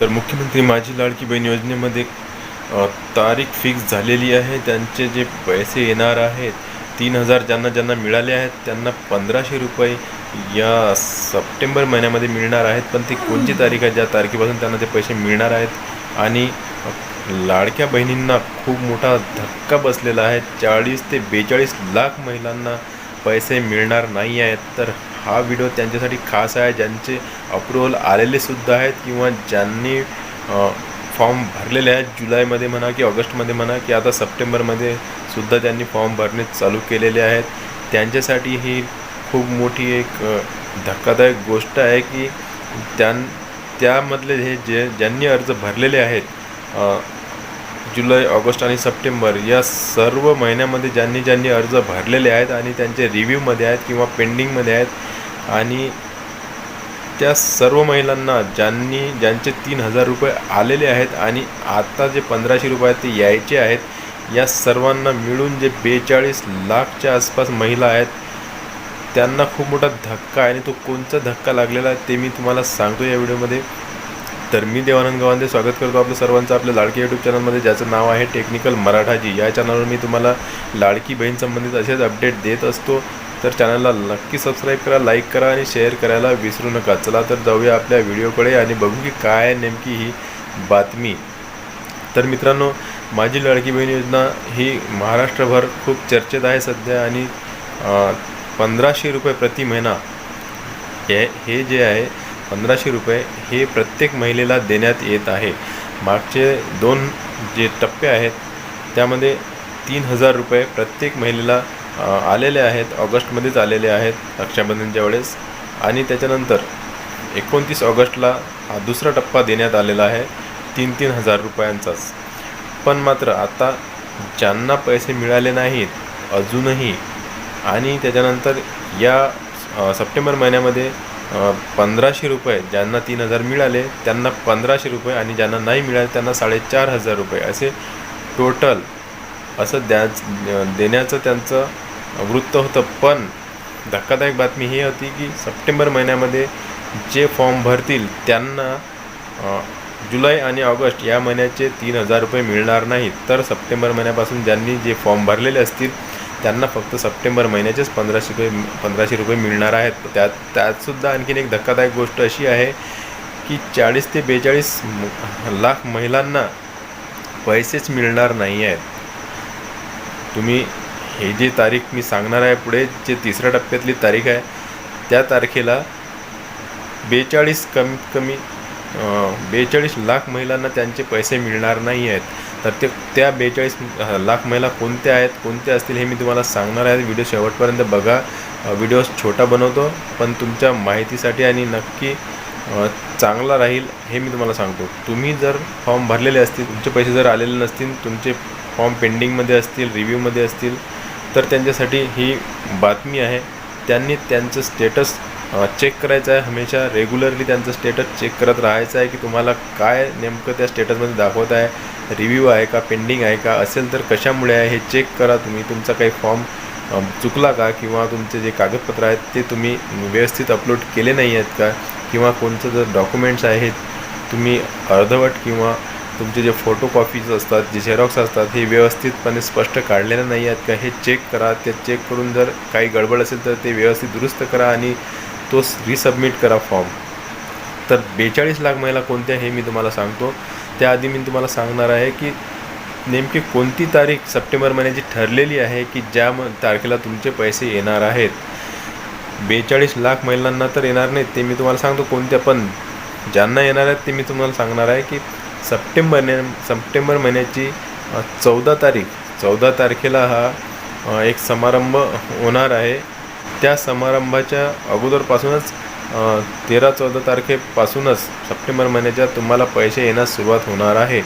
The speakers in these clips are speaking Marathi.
तर मुख्यमंत्री माझी लाडकी बहीण योजनेमध्ये तारीख फिक्स झालेली आहे. त्यांचे जे पैसे येणार आहेत तीन हजार ज्यांना ज्यांना मिळाले आहेत त्यांना पंधराशे रुपये या सप्टेंबर महिन्यामध्ये मिळणार आहेत. पण ती कोणती तारीख आहे? ज्या तारखेपासून त्यांना ते पैसे मिळणार आहेत? आणि लाडक्या बहिणींना खूप मोठा धक्का बसलेला आहे. चाळीस ते बेचाळीस लाख महिलांना पैसे मिळणार नाही आहेत. तर हा व्हिडिओ त्यांच्यासाठी खास आहे. ज्यांचे अप्रुव्हल आलेले सुद्धा आहेत किंवा ज्यांनी फॉर्म भरलेले आहेत. जुलैमध्ये म्हणा की ऑगस्टमध्ये म्हणा की आता सप्टेंबरमध्ये सुद्धा त्यांनी फॉर्म भरणे चालू केलेले आहेत. त्यांच्यासाठी ही खूप मोठी एक धक्कादायक गोष्ट आहे की त्यां त्यामधले हे जे ज्यांनी अर्ज भरलेले आहेत जुलै ऑगस्ट आणि सप्टेंबर या सर्व महिन्यामध्ये ज्यांनी ज्यांनी अर्ज भरलेले आहेत आणि त्यांचे रिव्ह्यूमध्ये आहेत किंवा पेंडिंगमध्ये आहेत आणि त्या सर्व महिलांना ज्यांनी ज्यांचे तीन हजार रुपये आलेले आहेत आणि आता जे पंधराशे रुपये आहेत ते यायचे आहेत या सर्वांना मिळून जे बेचाळीस लाखच्या आसपास महिला आहेत त्यांना खूप मोठा धक्का आहे आणि तो कोणता धक्का लागलेला आहे ते मी तुम्हाला सांगतो या व्हिडिओमध्ये. तर मी देवानंद गवांदे स्वागत करतो आपलं सर्वांचं आपल्या लाडकी यूट्यूब चॅनलमध्ये ज्याचं नाव आहे टेक्निकल मराठाजी. या चॅनलवर मी तुम्हाला लाडकी बहीण संबंधित असेच अपडेट देत असतो. तर चॅनलला नक्की सबस्क्राईब करा लाईक करा आणि शेअर करायला विसरू नका. चला तर जाऊया आपल्या व्हिडिओकडे आणि बघू की काय नेमकी ही बातमी. तर मित्रांनो माझी लाडकी बहीण योजना ही महाराष्ट्रभर खूप चर्चेत आहे सध्या आणि पंधराशे रुपये प्रति महिना हे हे जे आहे पंधराशे रुपये हे प्रत्येक महिलेला देण्यात येत आहे. मागचे दोन जे टप्पे आहेत त्यामध्ये तीन हजार रुपये प्रत्येक महिलेला आलेले आहेत ऑगस्टमध्येच आलेले आहेत रक्षाबंधनच्या वेळेस. आणि त्याच्यानंतर एकोणतीस ऑगस्टला हा दुसरा टप्पा देण्यात आलेला आहे तीन तीन हजार रुपयांचाच. पण मात्र आता ज्यांना पैसे मिळाले नाहीत अजूनही आणि त्याच्यानंतर या सप्टेंबर महिन्यामध्ये पंधराशे रुपये ज्यांना तीन हजार मिळाले त्यांना पंधराशे रुपये आणि ज्यांना नाही मिळाले त्यांना साडेचार हजार रुपये. असे टोटल असं द्या देण्याचं त्यांचं वृत्त होतं. पण धक्कादायक बातमी ही होती की सप्टेंबर महिन्यामध्ये जे फॉर्म भरतील त्यांना जुलै आणि ऑगस्ट या महिन्याचे तीन हजार रुपये मिळणार नाहीत. तर सप्टेंबर महिन्यापासून ज्यांनी जे फॉर्म भरलेले असतील त्यांना फक्त सप्टेंबर महिन्याचेच पंधराशे रुपये पंधराशे रुपये मिळणार आहेत. त्यात त्यातसुद्धा आणखीन एक धक्कादायक गोष्ट अशी आहे की चाळीस ते बेचाळीस लाख महिलांना पैसेच मिळणार नाही आहेत. तुम्ही हे जी तारीख मी सांगणार आहे पुढे जे तिसऱ्या टप्प्यातली तारीख आहे त्या तारखेला बेचाळीस कमीत कमी बेचाळीस लाख महिलांना त्यांचे पैसे मिळणार नाही आहेत. तर ते त्या बेचाळीस लाख महिला कोणत्या आहेत कोणत्या असतील हे मी तुम्हाला सांगणार आहे. व्हिडिओ शेवटपर्यंत बघा. व्हिडिओ छोटा बनवतो पण तुमच्या माहितीसाठी आणि नक्की चांगला राहील हे मी तुम्हाला सांगतो. तुम्ही जर फॉर्म भरलेले असतील तुमचे पैसे जर आलेले नसतील तुमचे फॉर्म पेंडिंगमध्ये असतील रिव्ह्यूमध्ये असतील तर त्यांच्यासाठी ही बातमी आहे. त्यांनी त्यांचं स्टेटस चेक करायचं आहे. हमेशा रेग्युलरली त्यांचं स्टेटस चेक करत राहायचं आहे की तुम्हाला काय नेमकं त्या स्टेटसमध्ये दाखवत आहे. रिव्ह्यू आहे का पेंडिंग आहे का असेल तर कशामुळे आहे हे चेक करा. तुम्ही तुमचा काही फॉर्म चुकला का किंवा तुमचे जे कागदपत्र आहेत ते तुम्ही व्यवस्थित अपलोड केले नाही आहेत का? किंवा कोणतं जर डॉक्युमेंट्स आहेत तुम्ही अर्धवट किंवा तुमचे जे फोटो कॉपीज असतात जे झेरॉक्स असतात हे व्यवस्थितपणे स्पष्ट काढलेले नाही आहेत का हे चेक करा. ते चेक करून जर काही गडबड असेल तर ते व्यवस्थित दुरुस्त करा आणि तो रिसबमिट करा फॉर्म तर बेचाळीस लाख महिला कोणत्या हे मी तुम्हाला सांगतो. त्याआधी मी तुम्हाला सांगणार आहे की नेमकी कोणती तारीख सप्टेंबर महिन्याची ठरलेली आहे की ज्या म तारखेला तुमचे पैसे येणार आहेत. बेचाळीस लाख महिलांना तर येणार नाहीत ते मी तुम्हाला सांगतो कोणत्या पण ज्यांना येणार आहेत ते मी तुम्हाला सांगणार आहे की सप्टेंबर ने सप्टेंबर महिन्याची चौदा तारीख चौदा तारखेला हा एक समारंभ होणार आहे. त्या समारंभाच्या अगोदरपासूनच तेरा चौदा तारखेपासूनच सप्टेंबर महिन्याच्या तुम्हाला पैसे येण्यास सुरुवात होणार आहे.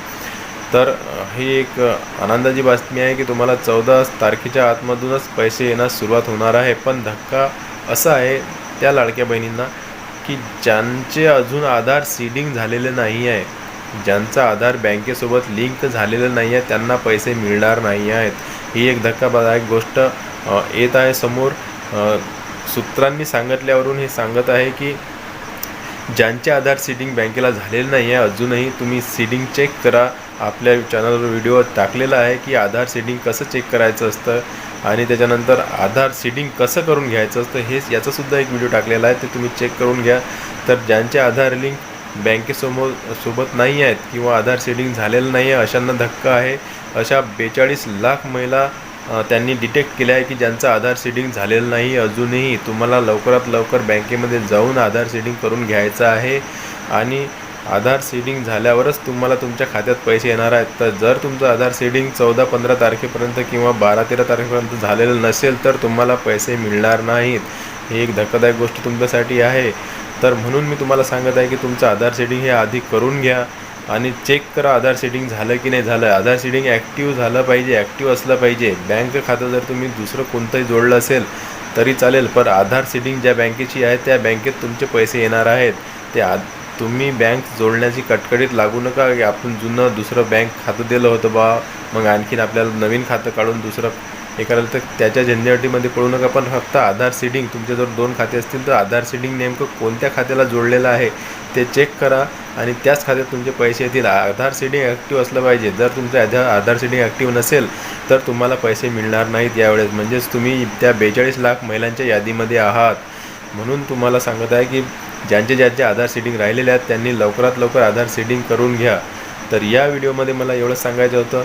तर ही एक आनंदाची बातमी आहे की तुम्हाला चौदा तारखेच्या आतमधूनच पैसे येण्यास सुरुवात होणार आहे. पण धक्का असा आहे त्या लाडक्या बहिणींना की ज्यांचे अजून आधार सीडिंग झालेले नाही आहे ज्यांचा आधार बँकेसोबत लिंक झालेलं नाही आहे त्यांना पैसे मिळणार नाही आहेत. ही एक धक्कादायक गोष्ट येत आहे समोर. सूत्रांनी सांगितल्यावरून हे सांगत आहे की ज्यांचे आधार सीडिंग बँकेला झालेलं नाही आहे अजूनही तुम्ही सीडिंग चेक करा. आपल्या चॅनलवर व्हिडिओ टाकलेला आहे की आधार सीडिंग कसं चेक करायचं असतं आणि त्याच्यानंतर आधार सीडिंग कसं करून घ्यायचं असतं हेच याचासुद्धा एक व्हिडिओ टाकलेला आहे ते तुम्ही चेक करून घ्या. तर ज्यांचे आधार लिंक बँकेसमोर सोबत नाही आहेत किंवा आधार सीडिंग झालेलं नाही आहे अशांना धक्का आहे. अशा बेचाळीस लाख महिला त्यांनी डिटेक्ट केले आहे की ज्यांचं आधार सीडिंग झालेलं नाही अजूनही तुम्हाला लवकरात लवकर बँकेमध्ये जाऊन आधार सीडिंग करून घ्यायचं आहे. आणि आधार सीडिंग झाल्यावरच तुम्हाला तुमच्या खात्यात पैसे येणार आहेत. तर जर तुमचं आधार सीडिंग चौदा पंधरा तारखेपर्यंत किंवा बारा तेरा तारखेपर्यंत झालेलं नसेल तर तुम्हाला पैसे मिळणार नाहीत. ही एक धक्कादायक गोष्ट तुमच्यासाठी आहे. तर म्हणून मी तुम्हाला सांगत आहे की तुमचं आधार सेडिंग हे आधी करून घ्या. आणि चेक करा आधार सेटिंग झालं की नाही झालं. आधार सेटिंग ॲक्टिव्ह झालं पाहिजे ॲक्टिव्ह असलं पाहिजे. बँक खातं जर तुम्ही दुसरं कोणतंही जोडलं असेल तरी चालेल. पण आधार सेटिंग ज्या बँकेची आहे त्या बँकेत तुमचे पैसे येणार आहेत. ते आ तुम्ही बँक जोडण्याची कटकटीत लागू नका. की आपण जुनं दुसरं बँक खातं दिलं होतं बा. मग आणखीन आपल्याला नवीन खातं काढून दुसरं हे करायला तर त्याच्या झंझटीमध्ये पळू नका पण फक्त आधार सीडिंग. तुमचे जर दोन खाते असतील तर आधार सीडिंग नेमकं कोणत्या खात्याला जोडलेलं आहे ते चेक करा आणि त्याच खात्यात तुमचे पैसे येतील. आधार सीडिंग ॲक्टिव्ह असलं पाहिजे. जर तुमचं आधार आधार सीडिंग ॲक्टिव्ह नसेल तर तुम्हाला पैसे मिळणार नाहीत यावेळेस. म्हणजेच तुम्ही त्या बेचाळीस लाख महिलांच्या यादीमध्ये आहात. म्हणून तुम्हाला सांगत आहे की ज्यांचे ज्यांचे आधार सीडिंग राहिलेले आहेत त्यांनी लवकरात लवकर आधार सीडिंग करून घ्या. तर या व्हिडिओमध्ये मला एवढंच सांगायचं होतं.